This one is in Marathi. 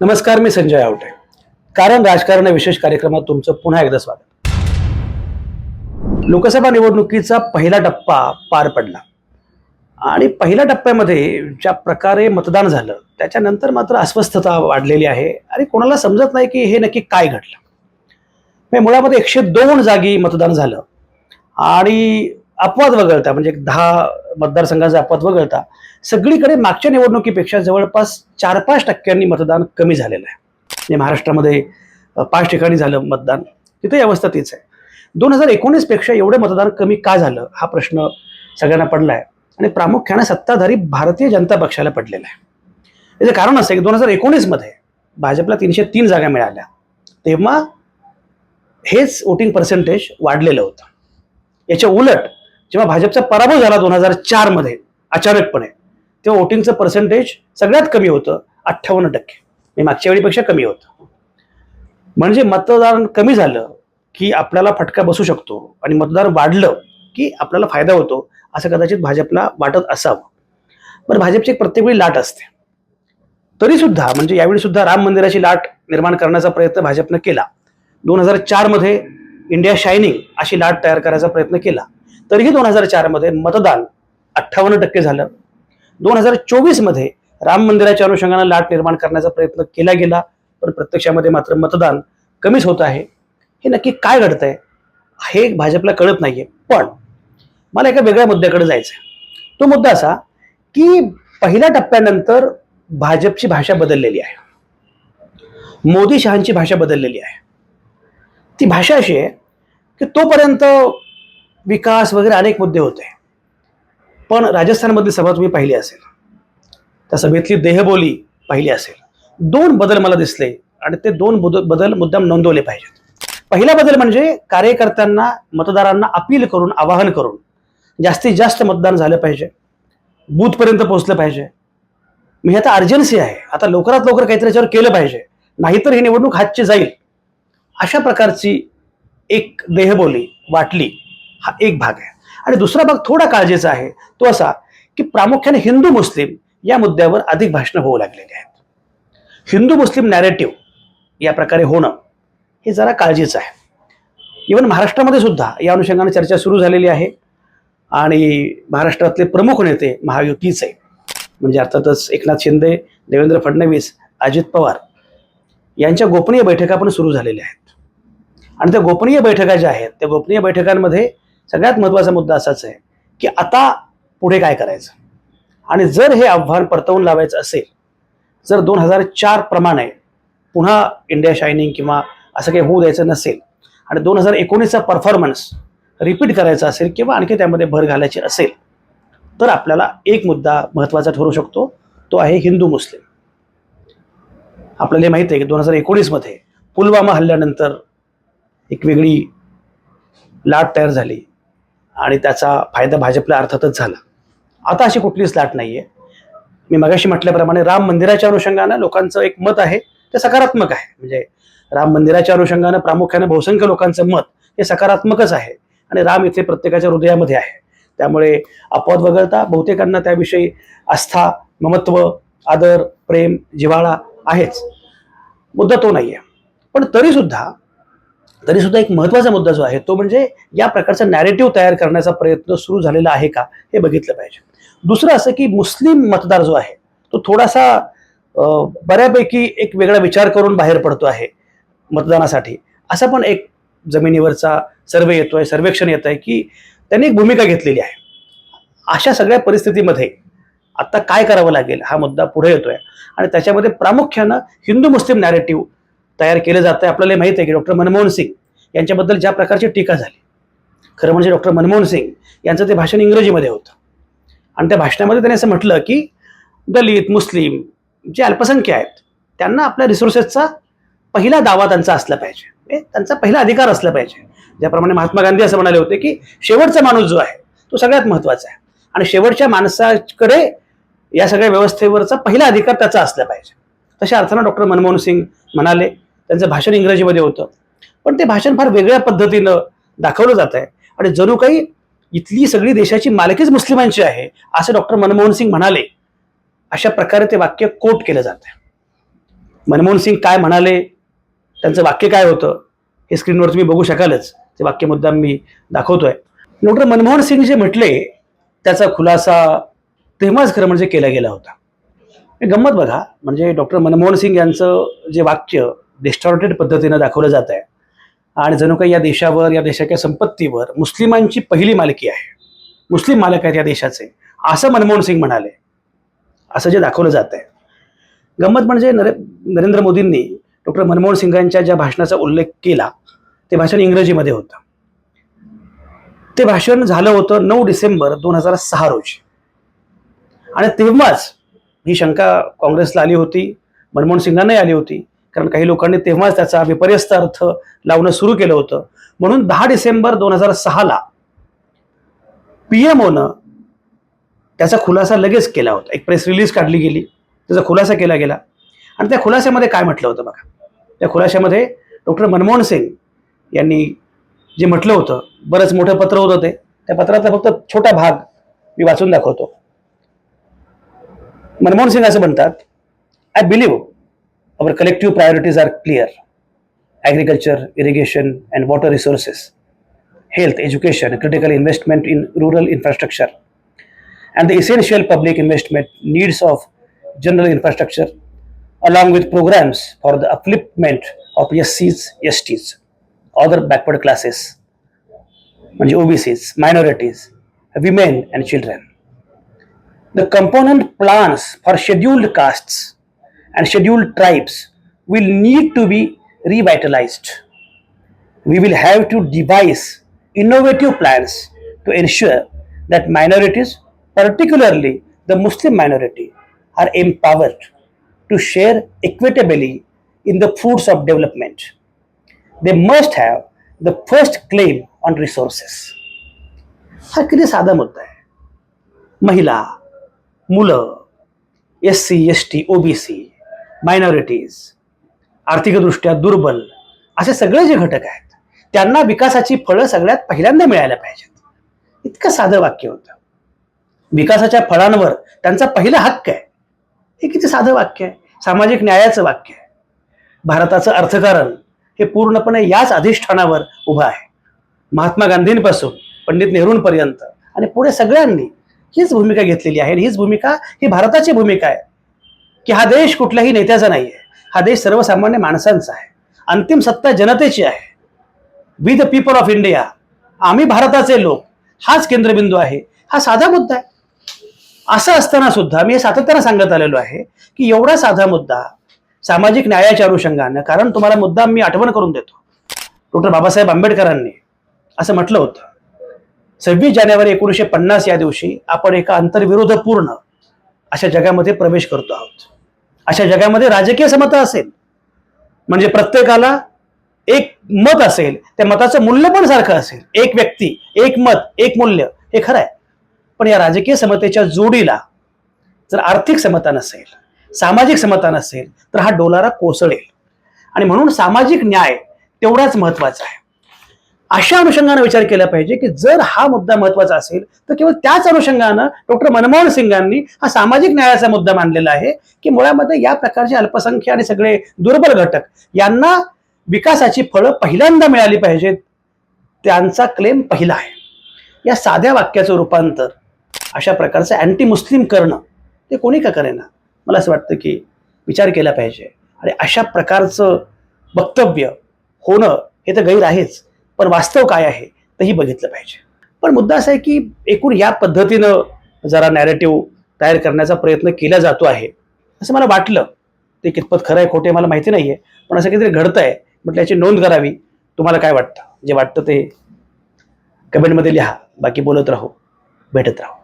नमस्कार मी संजय आवटे. कारण राजकारण विशेष कार्यक्रमात तुमचं पुन्हा एकदा स्वागत. लोकसभा निवडणुकीचा पहिला टप्पा पार पडला. आणि पहिल्या टप्प्यामध्ये ज्या प्रकारे मतदान झालं त्याच्यानंतर मात्र अस्वस्थता वाढलेली आहे. आणि कोणाला समजत नाही की हे नक्की काय घडलं. म्हणजे मुळामध्ये एकशे दोन जागी मतदान झालं. आणि अपवाद वगळता म्हणजे एक दहा मतदारसंघाचा अपवाद वगळता सगळीकडे मागच्या निवडणुकीपेक्षा जवळपास चार पाच टक्क्यांनी मतदान कमी झालेलं आहे. म्हणजे महाराष्ट्रामध्ये पाच ठिकाणी झालं मतदान. तिथे अवस्था तीच आहे. दोन हजार एकोणीसपेक्षा एवढं मतदान कमी का झालं हा प्रश्न सगळ्यांना पडला आहे आणि प्रामुख्याने सत्ताधारी भारतीय जनता पक्षाला पडलेला आहे. याचं कारण असं आहे की दोन हजार एकोणीसमध्ये भाजपला तीनशे तीन जागा मिळाल्या. तेव्हा हेच वोटिंग पर्सेंटेज वाढलेलं होतं. याच्या उलट जेव्हा भाजपचा पराभव झाला दोन हजार चारमध्ये अचानकपणे तेव्हा वोटिंगचं पर्सेंटेज सगळ्यात कमी होतं अठ्ठावन्न टक्के. म्हणजे मागच्या वेळीपेक्षा कमी होतं. म्हणजे मतदान कमी झालं की आपल्याला फटका बसू शकतो आणि मतदान वाढलं की आपल्याला फायदा होतो असं कदाचित भाजपला वाटत असावं. पण भाजपची एक प्रत्येक वेळी लाट असते. तरी सुद्धा म्हणजे यावेळी सुद्धा राम मंदिराची लाट निर्माण करण्याचा प्रयत्न भाजपनं केला. दोन हजार चारमध्ये इंडिया शायनिंग अशी लाट तयार करायचा प्रयत्न केला. तरीही दोन हजार चारमध्ये मतदान अठ्ठावन्न टक्के झालं. दोन हजार चोवीसमध्ये राम मंदिराच्या अनुषंगानं लाट निर्माण करण्याचा प्रयत्न केला गेला पण प्रत्यक्षामध्ये मात्र मतदान कमीच होत आहे. हे नक्की काय घडतंय? हे भाजपला कळत नाहीये. पण मला एका वेगळ्या मुद्द्याकडे जायचं आहे तो मुद्दा असा की पहिल्या टप्प्यानंतर भाजपची भाषा बदललेली आहे. मोदी शहांची भाषा बदललेली आहे. ती भाषा अशी आहे की तोपर्यंत विकास वगैरे अनेक मुद्दे होते. पण राजस्थानमधली सभा तुम्ही पाहिली असेल. त्या सभेतली देहबोली पाहिली असेल. दोन बदल मला दिसले आणि ते दोन बदल मुद्दाम नोंदवले पाहिजेत. पहिला बदल म्हणजे कार्यकर्त्यांना मतदारांना अपील करून आवाहन करून जास्तीत जास्त मतदान झालं पाहिजे. बूथपर्यंत पोहोचलं पाहिजे. मी आता अर्जन्सी आहे. आता लवकरात लवकर काहीतरी याच्यावर केलं पाहिजे. नाहीतर ही निवडणूक हातची जाईल. अशा प्रकारची एक देहबोली वाटली. हा एक भाग आहे. आणि दुसरा भाग थोडा काळजीचा आहे तो असा की प्रामुख्याने हिंदू मुस्लिम या मुद्द्यावर अधिक भाषणं होऊ लागलेली आहेत. हिंदू मुस्लिम नॅरेटिव्ह या प्रकारे होणं हे जरा काळजीचं आहे. इवन महाराष्ट्रामध्ये सुद्धा या अनुषंगाने चर्चा सुरू झालेली आहे आणि महाराष्ट्रातले प्रमुख नेते महायुतीचे म्हणजे अर्थातच एकनाथ शिंदे देवेंद्र फडणवीस अजित पवार यांच्या गोपनीय बैठका पण सुरू झालेल्या आहेत. आणि त्या गोपनीय बैठका ज्या आहेत त्या गोपनीय बैठकांमध्ये सगळ्यात महत्त्वाचा मुद्दा असाच आहे की आता पुढे काय करायचं? आणि जर हे आव्हान परतवून लावायचं असेल जर दोन हजार चार प्रमाणे पुन्हा इंडिया शायनिंग किंवा असं काही होऊ द्यायचं नसेल आणि दोन हजार एकोणीसचा परफॉर्मन्स रिपीट करायचा असेल किंवा आणखी त्यामध्ये भर घालायची असेल तर आपल्याला एक मुद्दा महत्त्वाचा ठरू शकतो तो आहे हिंदू मुस्लिम. आपल्याला हे माहिती आहे की दोन हजार एकोणीसमध्ये पुलवामा हल्ल्यानंतर एक वेगळी लाट तयार झाली. आणि त्याचा फायदा भाजपला अर्थातच झाला. आता अशी कुठलीच लाट नाही आहे मी मगाशी म्हटल्याप्रमाणे राम मंदिराच्या अनुषंगानं लोकांचं एक मत आहे ते सकारात्मक आहे. म्हणजे राम मंदिराच्या अनुषंगानं प्रामुख्याने बहुसंख्य लोकांचं मत हे सकारात्मकच आहे आणि राम इथे प्रत्येकाच्या हृदयामध्ये आहे. त्यामुळे अपवाद वगळता बहुतेकांना त्याविषयी आस्था ममत्व आदर प्रेम जिव्हाळा आहेच. मुद्दा तो नाही आहे पण तरीसुद्धा तरीसुद्धा एक महत्त्वाचा मुद्दा जो आहे तो म्हणजे या प्रकारचा नॅरेटिव्ह तयार करण्याचा प्रयत्न सुरू झालेला आहे का हे बघितलं पाहिजे. दुसरं असं की मुस्लिम मतदार जो आहे तो थोडासा बऱ्यापैकी एक वेगळा विचार करून बाहेर पडतो आहे मतदानासाठी. असा पण एक जमिनीवरचा सर्वे येतो आहे सर्वेक्षण येत आहे की त्यांनी एक भूमिका घेतलेली आहे. अशा सगळ्या परिस्थितीमध्ये आत्ता काय करावं लागेल हा मुद्दा पुढे येतोय. आणि त्याच्यामध्ये प्रामुख्यानं हिंदू मुस्लिम नॅरेटिव्ह तयार केलं जातं आपल्याला हे माहिती आहे की डॉक्टर मनमोहन सिंग यांच्याबद्दल ज्या प्रकारची टीका झाली. खरं म्हणजे डॉक्टर मनमोहन सिंग यांचं ते भाषण इंग्रजीमध्ये होतं. आणि त्या भाषणामध्ये त्यांनी असं म्हटलं की दलित मुस्लिम जे अल्पसंख्य आहेत त्यांना आपल्या रिसोर्सेसचा पहिला दावा त्यांचा असला पाहिजे. म्हणजे त्यांचा पहिला अधिकार असला पाहिजे. ज्याप्रमाणे महात्मा गांधी असं म्हणाले होते की शेवटचा माणूस जो आहे तो सगळ्यात महत्त्वाचा आहे. आणि शेवटच्या माणसाकडे या सगळ्या व्यवस्थेवरचा पहिला अधिकार त्याचा असला पाहिजे. तशा अर्थानं डॉक्टर मनमोहन सिंग म्हणाले त्यांचं भाषण इंग्रजीमध्ये होतं. पण ते भाषण फार वेगळ्या पद्धतीनं दाखवलं जात आहे आणि जणू काही इथली सगळी देशाची मालकीच मुस्लिमांची आहे असं डॉक्टर मनमोहन सिंग म्हणाले. अशा प्रकारे ते वाक्य कोट केलं जात आहे मनमोहन सिंग काय म्हणाले त्यांचं वाक्य काय होतं हे स्क्रीनवर तुम्ही बघू शकालच. ते वाक्य मुद्दाम मी दाखवतोय. डॉक्टर मनमोहन सिंग जे म्हटले त्याचा खुलासा तेव्हाच खरं म्हणजे केला गेला होता. हे गंमत बघा. म्हणजे डॉक्टर मनमोहन सिंग यांचं जे वाक्य डिस्टॉर्टेड पद्धतीनं दाखवलं जात आहे. आणि जणू काही या देशावर या देशाच्या संपत्तीवर मुस्लिमांची पहिली मालकी आहे. मुस्लिम मालक आहेत या देशाचे. असं मनमोहन सिंग म्हणाले. असं जे दाखवलं जात आहे. गंमत म्हणजे नरे नरेंद्र मोदींनी डॉक्टर मनमोहन सिंगांच्या ज्या भाषणाचा उल्लेख केला ते भाषण इंग्रजीमध्ये होतं. ते भाषण झालं होतं नऊ डिसेंबर दोन हजार सहा रोजी. आणि तेव्हाच ही शंका काँग्रेसला आली होती मनमोहन सिंगांनाही आली होती. कारण काही लोकांनी तेव्हाच त्याचा विपर्यस्त अर्थ लावणं सुरू केलं होतं. म्हणून दहा डिसेंबर दोन हजार सहाला पीएमओनं त्याचा खुलासा लगेच केला होता. एक प्रेस रिलीज काढली गेली. त्याचा खुलासा केला गेला. आणि त्या खुलाशामध्ये काय म्हटलं होतं बघा. त्या खुलाशामध्ये डॉक्टर मनमोहन सिंग यांनी जे म्हटलं होतं बरंच मोठं पत्र होतं ते त्या पत्राचा फक्त छोटा भाग मी वाचून दाखवतो. मनमोहन सिंग असं म्हणतात I believe Our collective priorities are clear agriculture, irrigation, and water resources, health, education, critical investment in rural infrastructure, and the essential public investment needs of general infrastructure, along with programs for the upliftment of SCs, STs, other backward classes, OBCs, minorities, women, and children. The component plans for scheduled castes and scheduled tribes will need to be revitalized we will have to devise innovative plans to ensure that minorities, particularly the Muslim minority, are empowered to share equitably in the fruits of development. They must have the first claim on resources. हा किती साधा मुद्दा आहे महिला मुलं S C S T OBC minorities आर्थिकदृष्ट्या दुर्बल असे सगळे जे घटक आहेत त्यांना विकासाची फळं सगळ्यात पहिल्यांदा मिळायला पाहिजेत. इतकं साधं वाक्य होतं. विकासाच्या फळांवर त्यांचा पहिला हक्क आहे. हे किती साधं वाक्य आहे. सामाजिक न्यायाचं वाक्य आहे. भारताचं अर्थकारण हे पूर्णपणे याच अधिष्ठानावर उभं आहे. महात्मा गांधींपासून पंडित नेहरूंपर्यंत आणि पुढे सगळ्यांनी हीच भूमिका घेतलेली आहे आणि हीच भूमिका ही भारताची भूमिका आहे. की हा देश कुठल्याही नेत्याचा नाही आहे हा देश सर्वसामान्य माणसांचा आहे. अंतिम सत्ता जनतेची आहे. We the people of India आम्ही भारताचे लोक. हाच केंद्रबिंदू आहे. हा साधा मुद्दा आहे. असं असताना सुद्धा मी हे सातत्यानं सांगत आलेलो आहे की एवढा साधा मुद्दा सामाजिक न्यायाच्या अनुषंगानं कारण तुम्हाला मुद्दा मी आठवण करून देतो. डॉक्टर बाबासाहेब आंबेडकरांनी असं म्हटलं होतं. सव्वीस जानेवारी एकोणीसशे पन्नास या दिवशी आपण एका आंतरविरोधपूर्ण अशा जगामध्ये प्रवेश करतो आहोत. अशा जगामध्ये राजकीय समता असेल म्हणजे प्रत्येकाला एक मत असेल त्या मताचं मूल्य पण सारखं असेल. एक व्यक्ती एक मत एक मूल्य हे खरं आहे. पण या राजकीय समतेच्या जोडीला जर आर्थिक समता नसेल सामाजिक समता नसेल तर हा डोलारा कोसळेल. आणि म्हणून सामाजिक न्याय तेवढाच महत्त्वाचा आहे. अशा अनुषंगानं विचार केला पाहिजे की जर हा मुद्दा महत्त्वाचा असेल तर केवळ त्याच अनुषंगानं डॉक्टर मनमोहन सिंगांनी हा सामाजिक न्यायाचा मुद्दा मांडलेला आहे की मुळामध्ये या प्रकारचे अल्पसंख्य आणि सगळे दुर्बल घटक यांना विकासाची फळं पहिल्यांदा मिळाली पाहिजेत. त्यांचा क्लेम पहिला आहे. या साध्या वाक्याचं रूपांतर अशा प्रकारचं अँटी मुस्लिम करणं ते कोणी का करेना? मला असं वाटतं की विचार केला पाहिजे. आणि अशा प्रकारचं वक्तव्य होणं हे तर गैर आहेच. पण वास्तव काय आहे तेही बघितलं पाहिजे. पण मुद्दा असा आहे की एकूण या पद्धतीनं जरा नॅरेटिव्ह तयार करण्याचा प्रयत्न केला जातो आहे. असं मला वाटलं. ते कितपत खरं आहे खोटे मला माहिती नाही आहे पण असं काहीतरी घडतं आहे. म्हटलं याची नोंद करावी. तुम्हाला काय वाटतं? जे वाटतं ते कमेंटमध्ये लिहा. बाकी बोलत राहू. भेटत राहू.